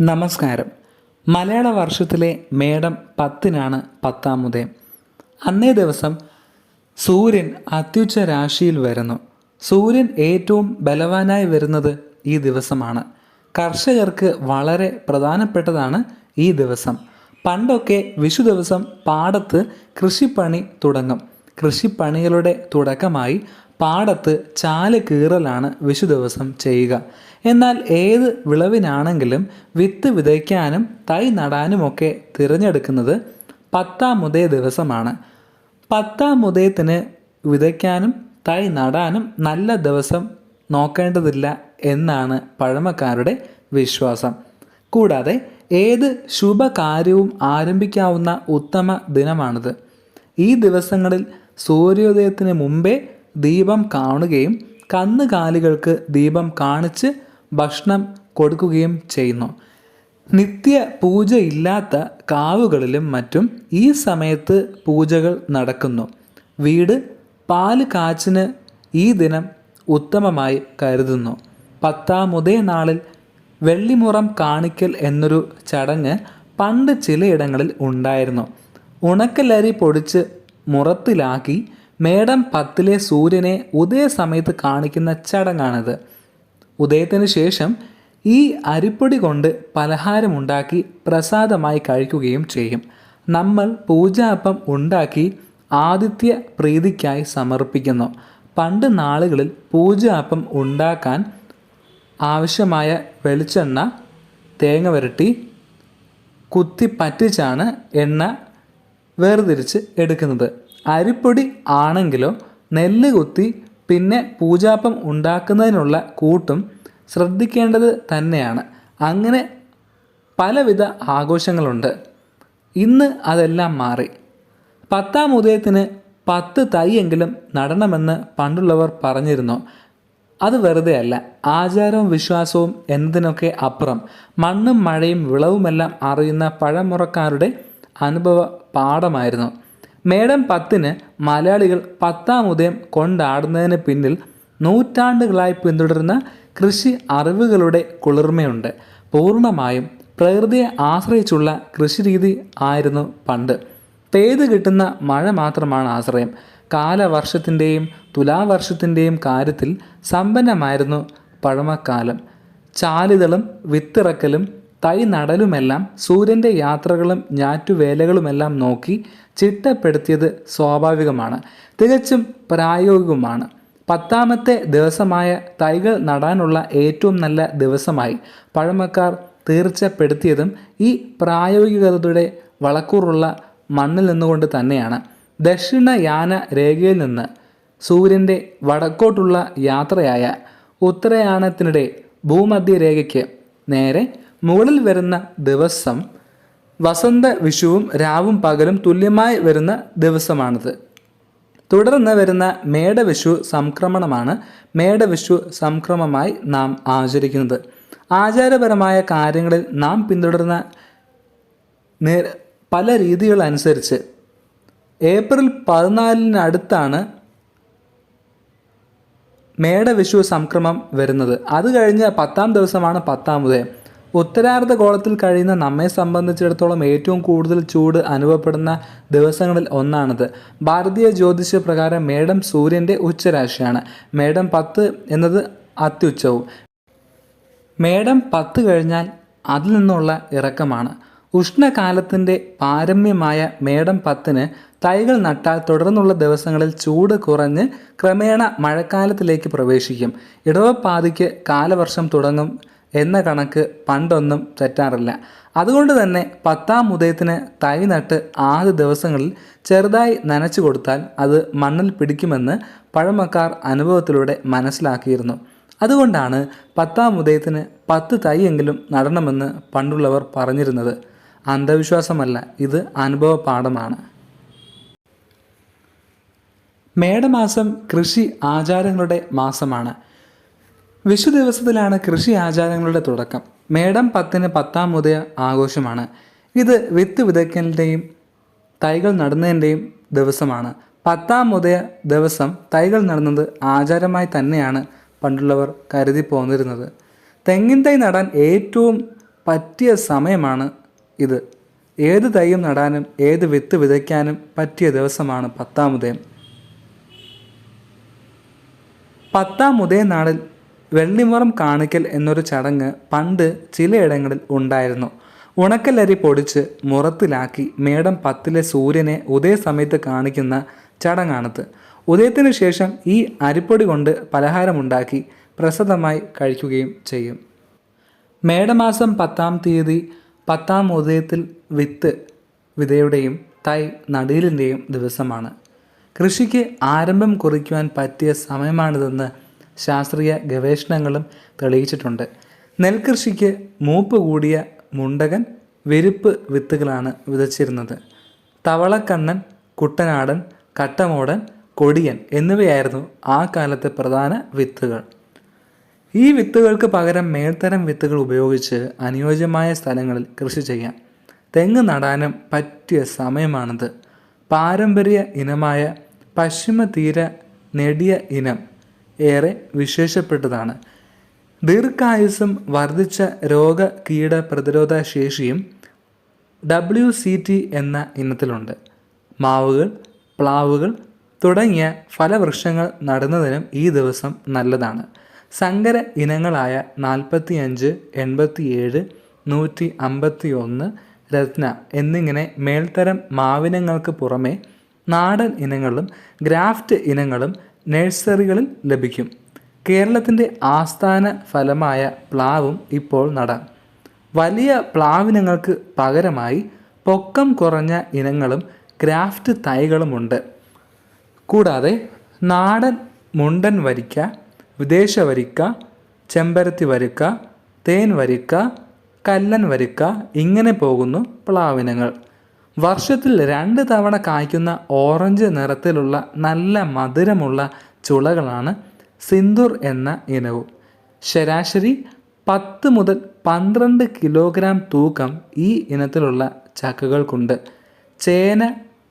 നമസ്കാരം. മലയാള വർഷത്തിലെ മേടം പത്തിനാണ് പത്താം ഉദയം. അന്നേ ദിവസം സൂര്യൻ അത്യുച്ച രാശിയിൽ വരുന്നു. സൂര്യൻ ഏറ്റവും ബലവാനായി വരുന്നത് ഈ ദിവസമാണ്. കർഷകർക്ക് വളരെ പ്രധാനപ്പെട്ടതാണ് ഈ ദിവസം. പണ്ടൊക്കെ വിഷു ദിവസം പാടത്ത് കൃഷിപ്പണി തുടങ്ങും. കൃഷിപ്പണികളുടെ തുടക്കമായി പാടത്ത് ചാൽ കീറലാണ് വിഷു ദിവസം ചെയ്യുക. എന്നാൽ ഏത് വിളവിനാണെങ്കിലും വിത്ത് വിതയ്ക്കാനും തൈ നടാനുമൊക്കെ തിരഞ്ഞെടുക്കുന്നത് പത്താം മുതേ ദിവസമാണ്. പത്താം മുതയത്തിന് വിതയ്ക്കാനും തൈ നടാനും നല്ല ദിവസം നോക്കേണ്ടതില്ല എന്നാണ് പഴമക്കാരുടെ വിശ്വാസം. കൂടാതെ ഏത് ശുഭകാര്യവും ആരംഭിക്കാവുന്ന ഉത്തമ ദിനമാണിത്. ഈ ദിവസങ്ങളിൽ സൂര്യോദയത്തിന് മുമ്പേ ദീപം കാണുകയും കന്നുകാലികൾക്ക് ദീപം കാണിച്ച് ഭക്ഷണം കൊടുക്കുകയും ചെയ്യുന്നു. നിത്യ പൂജയില്ലാത്ത കാവുകളിലും മറ്റും ഈ സമയത്ത് പൂജകൾ നടക്കുന്നു. വീട് പാൽ കാച്ചിന് ഈ ദിനം ഉത്തമമായി കരുതുന്നു. പത്താം ഉദയ നാളിൽ വെള്ളിമുറം കാണിക്കൽ എന്നൊരു ചടങ്ങ് പണ്ട് ചിലയിടങ്ങളിൽ ഉണ്ടായിരുന്നു. ഉണക്കലരി പൊടിച്ച് മുറത്തിലാക്കി മേടം പത്തിലെ സൂര്യനെ ഉദയസമയത്ത് കാണിക്കുന്ന ചടങ്ങാണിത്. ഉദയത്തിന് ശേഷം ഈ അരിപ്പൊടി കൊണ്ട് പലഹാരമുണ്ടാക്കി പ്രസാദമായി കഴിക്കുകയും ചെയ്യും. നമ്മൾ പൂജാപ്പം ഉണ്ടാക്കി ആദിത്യ പ്രീതിക്കായി സമർപ്പിക്കുന്നു. പണ്ട് നാളുകളിൽ പൂജാപ്പം ഉണ്ടാക്കാൻ ആവശ്യമായ വെളിച്ചെണ്ണ തേങ്ങ വരട്ടി കുത്തി പറ്റിച്ചാണ് എണ്ണ വേർതിരിച്ച് എടുക്കുന്നത്. അരിപ്പൊടി ആണെങ്കിലോ നെല്ല് കുത്തി പിന്നെ പൂജാപ്പം ഉണ്ടാക്കുന്നതിനുള്ള കൂട്ടും ശ്രദ്ധിക്കേണ്ടത് തന്നെയാണ്. അങ്ങനെ പലവിധ ആഘോഷങ്ങളുണ്ട്. ഇന്ന് അതെല്ലാം മാറി. പത്താം ഉദയത്തിന് പത്ത് തൈയെങ്കിലും നടണമെന്ന് പണ്ടുള്ളവർ പറഞ്ഞിരുന്നു. അത് വെറുതെ അല്ല ആചാരവും വിശ്വാസവും എന്നതിനൊക്കെ അപ്പുറം. മണ്ണും മഴയും വിളവുമെല്ലാം അറിയുന്ന പഴമുറക്കാരുടെ അനുഭവ പാഠമായിരുന്നു. മേടം പത്തിന് മലയാളികൾ പത്താം ഉദയം കൊണ്ടാടുന്നതിന് പിന്നിൽ നൂറ്റാണ്ടുകളായി പിന്തുടരുന്ന കൃഷി അറിവുകളുടെ കുളിർമയുണ്ട്. പൂർണമായും പ്രകൃതിയെ ആശ്രയിച്ചുള്ള കൃഷിരീതി ആയിരുന്നു പണ്ട്. പെയ്ത് കിട്ടുന്ന മഴ മാത്രമാണ് ആശ്രയം. കാലവർഷത്തിന്റെയും തുലാവർഷത്തിന്റെയും കാര്യത്തിൽ സമ്പന്നമായിരുന്നു പഴമക്കാലം. ചാലിതളും വിത്തിറക്കലും തൈ നടലുമെല്ലാം സൂര്യന്റെ യാത്രകളും ഞാറ്റുവേലകളുമെല്ലാം നോക്കി ചിട്ടപ്പെടുത്തിയത് സ്വാഭാവികമാണ്. തികച്ചും പ്രായോഗികവുമാണ്. പത്താമത്തെ ദിവസമായ തൈകൾ നടാനുള്ള ഏറ്റവും നല്ല ദിവസമായി പഴമക്കാർ തീർച്ചപ്പെടുത്തിയതും ഈ പ്രായോഗികതയുടെ വളക്കൂറുള്ള മണ്ണിൽ നിന്നുകൊണ്ട് തന്നെയാണ്. ദക്ഷിണയാന രേഖയിൽ നിന്ന് സൂര്യന്റെ വടക്കോട്ടുള്ള യാത്രയായ ഉത്തരയാനത്തിനിടെ ഭൂമധ്യരേഖയ്ക്ക് നേരെ മുകളിൽ വരുന്ന ദിവസം വസന്ത വിഷുവും രാവും പകലും തുല്യമായി വരുന്ന ദിവസമാണിത്. തുടർന്ന് വരുന്ന മേടവിഷു സംക്രമണമാണ്. മേടവിഷു സംക്രമമായി നാം ആചരിക്കുന്നത്. ആചാരപരമായ കാര്യങ്ങളിൽ നാം പിന്തുടരുന്ന പല രീതികളനുസരിച്ച് ഏപ്രിൽ പതിനാലിനടുത്താണ് മേടവിഷു സംക്രമം വരുന്നത്. അത് കഴിഞ്ഞ് പത്താം ദിവസമാണ് പത്താം ഉദയം. ഉത്തരാർദ്ധ ഗോളത്തിൽ കഴിയുന്ന നമ്മെ സംബന്ധിച്ചിടത്തോളം ഏറ്റവും കൂടുതൽ ചൂട് അനുഭവപ്പെടുന്ന ദിവസങ്ങളിൽ ഒന്നാണിത്. ഭാരതീയ ജ്യോതിഷ പ്രകാരം മേടം സൂര്യന്റെ ഉച്ചരാശിയാണ്. മേടം പത്ത് എന്നത് അത്യുച്ചവും. മേടം പത്ത് കഴിഞ്ഞാൽ അതിൽ നിന്നുള്ള ഇറക്കമാണ്. ഉഷ്ണകാലത്തിന്റെ പാരമ്യമായ മേടം പത്തിന് തൈകൾ നട്ടാൽ തുടർന്നുള്ള ദിവസങ്ങളിൽ ചൂട് കുറഞ്ഞ് ക്രമേണ മഴക്കാലത്തിലേക്ക് പ്രവേശിക്കും. ഇടവപ്പാതിക്ക് കാലവർഷം തുടങ്ങും. എന്ന കണക്ക് പണ്ടൊന്നും തെറ്റാറില്ല. അതുകൊണ്ട് തന്നെ പത്താം ഉദയത്തിന് തൈ നട്ട് ആദ്യ ദിവസങ്ങളിൽ ചെറുതായി നനച്ചു കൊടുത്താൽ അത് മണ്ണിൽ പിടിക്കുമെന്ന് പഴമക്കാർ അനുഭവത്തിലൂടെ മനസ്സിലാക്കിയിരുന്നു. അതുകൊണ്ടാണ് പത്താം ഉദയത്തിന് പത്ത് തൈയെങ്കിലും നടണമെന്ന് പണ്ടുള്ളവർ പറഞ്ഞിരുന്നത്. അന്ധവിശ്വാസമല്ല ഇത് അനുഭവ പാഠമാണ്. മേടമാസം കൃഷി ആചാരങ്ങളുടെ മാസമാണ്. വിഷു ദിവസത്തിലാണ് കൃഷി ആചാരങ്ങളുടെ തുടക്കം. മേടം പത്തിന് പത്താം ഉദയ ആഘോഷമാണ്. ഇത് വിത്ത് വിതയ്ക്കലിന്റെയും തൈകൾ നടുന്നതിന്റെയും ദിവസമാണ്. പത്താം ഉദയ ദിവസം തൈകൾ നടുന്നത് ആചാരമായി തന്നെയാണ് പണ്ടുള്ളവർ കരുതി പോന്നിരുന്നത്. തെങ്ങിൻ തൈ നടാൻ ഏറ്റവും പറ്റിയ സമയമാണ് ഇത്. ഏത് തൈയും നടാനും ഏത് വിത്ത് വിതയ്ക്കാനും പറ്റിയ ദിവസമാണ് പത്താം ഉദയം പത്താം ഉദയം നാളിൽ വെള്ളിമുറം കാണിക്കൽ എന്നൊരു ചടങ്ങ് പണ്ട് ചിലയിടങ്ങളിൽ ഉണ്ടായിരുന്നു. ഉണക്കലരി പൊടിച്ച് മുറത്തിലാക്കി മേടം പത്തിലെ സൂര്യനെ ഉദയസമയത്ത് കാണിക്കുന്ന ചടങ്ങാണിത്. ഉദയത്തിന് ശേഷം ഈ അരിപ്പൊടി കൊണ്ട് പലഹാരമുണ്ടാക്കി പ്രസാദമായി കഴിക്കുകയും ചെയ്യും. മേടമാസം പത്താം തീയതി പത്താം ഉദയത്തിൽ വിത്ത് വിതയുടെയും തൈ നടീലിന്റെയും ദിവസമാണ്. കൃഷിക്ക് ആരംഭം കുറിക്കുവാൻ പറ്റിയ സമയമാണിതെന്ന് ശാസ്ത്രീയ ഗവേഷണങ്ങളും തെളിയിച്ചിട്ടുണ്ട്. നെൽകൃഷിക്ക് മൂപ്പ് കൂടിയ മുണ്ടകൻ വെരുപ്പ് വിത്തുകളാണ് വിതച്ചിരുന്നത്. തവളക്കണ്ണൻ കുട്ടനാടൻ കട്ടമോടൻ കൊടിയൻ എന്നിവയായിരുന്നു ആ കാലത്തെ പ്രധാന വിത്തുകൾ. ഈ വിത്തുകൾക്ക് പകരം മേൽത്തരം വിത്തുകൾ ഉപയോഗിച്ച് അനുയോജ്യമായ സ്ഥലങ്ങളിൽ കൃഷി ചെയ്യാം. തെങ്ങ് നടാനും പറ്റിയ സമയമാണിത്. പാരമ്പര്യ ഇനമായ പശ്ചിമ തീര നെടിയ ഇനം ഏറെ വിശേഷപ്പെട്ടതാണ്. ദീർഘായുസ്സും വർദ്ധിച്ച രോഗ കീട പ്രതിരോധ ശേഷിയും ഡബ്ല്യു സി ടി എന്ന ഇനത്തിലുണ്ട്. മാവുകൾ പ്ലാവുകൾ തുടങ്ങിയ ഫലവൃക്ഷങ്ങൾ നടുന്നതിനും ഈ ദിവസം നല്ലതാണ്. സങ്കര ഇനങ്ങളായ നാൽപ്പത്തിയഞ്ച് എൺപത്തിയേഴ് നൂറ്റി അമ്പത്തി ഒന്ന് രത്ന എന്നിങ്ങനെ മേൽത്തരം മാവിനങ്ങൾക്ക് പുറമെ നാടൻ ഇനങ്ങളും ഗ്രാഫ്റ്റ് ഇനങ്ങളും നഴ്സറികളിൽ ലഭിക്കും. കേരളത്തിന്റെ ആസ്ഥാന ഫലമായ പ്ലാവും ഇപ്പോൾ നടാം. വലിയ പ്ലാവിനങ്ങൾക്ക് പകരമായി പൊക്കം കുറഞ്ഞ ഇനങ്ങളും ക്രാഫ്റ്റ് തൈകളുമുണ്ട്. കൂടാതെ നാടൻ മുണ്ടൻ വരിക്ക വിദേശ വരിക്ക ചെമ്പരത്തി വരിക്ക തേൻ വരിക്ക കല്ലൻ വരിക്ക ഇങ്ങനെ പോകുന്നു പ്ലാവിനങ്ങൾ. വർഷത്തിൽ രണ്ട് തവണ കായ്ക്കുന്ന ഓറഞ്ച് നിറത്തിലുള്ള നല്ല മധുരമുള്ള ചുളകളാണ് സിന്ദൂർ എന്ന ഇനവും. ശരാശരി പത്ത് മുതൽ പന്ത്രണ്ട് കിലോഗ്രാം തൂക്കം ഈ ഇനത്തിലുള്ള ചക്കകൾക്കുണ്ട്. ചേന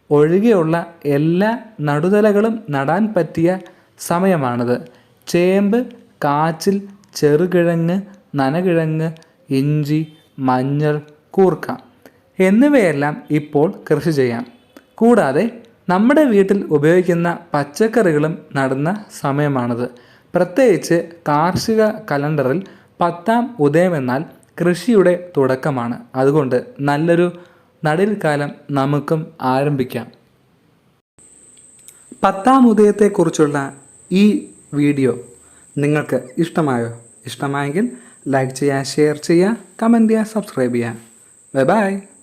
ഒഴികെയുള്ള എല്ലാ നടുതലകളും നടാൻ പറ്റിയ സമയമാണിത്. ചേമ്പ് കാച്ചിൽ ചെറുകിഴങ്ങ് നനകിഴങ്ങ് ഇഞ്ചി മഞ്ഞൾ കൂർക്ക. എന്നിവയെല്ലാം ഇപ്പോൾ കൃഷി ചെയ്യാം. കൂടാതെ നമ്മുടെ വീട്ടിൽ ഉപയോഗിക്കുന്ന പച്ചക്കറികളും നടുന്ന സമയമാണിത്. പ്രത്യേകിച്ച് കാർഷിക കലണ്ടറിൽ പത്താം ഉദയം എന്നാൽ കൃഷിയുടെ തുടക്കമാണ്. അതുകൊണ്ട് നല്ലൊരു നടിൽ കാലം നമുക്കും ആരംഭിക്കാം. പത്താം ഉദയത്തെക്കുറിച്ചുള്ള ഈ വീഡിയോ നിങ്ങൾക്ക് ഇഷ്ടമായോ? ഇഷ്ടമായെങ്കിൽ ലൈക്ക് ചെയ്യുക ഷെയർ ചെയ്യുക കമന്റ് ചെയ്യുക സബ്സ്ക്രൈബ് ചെയ്യുക. Bye bye.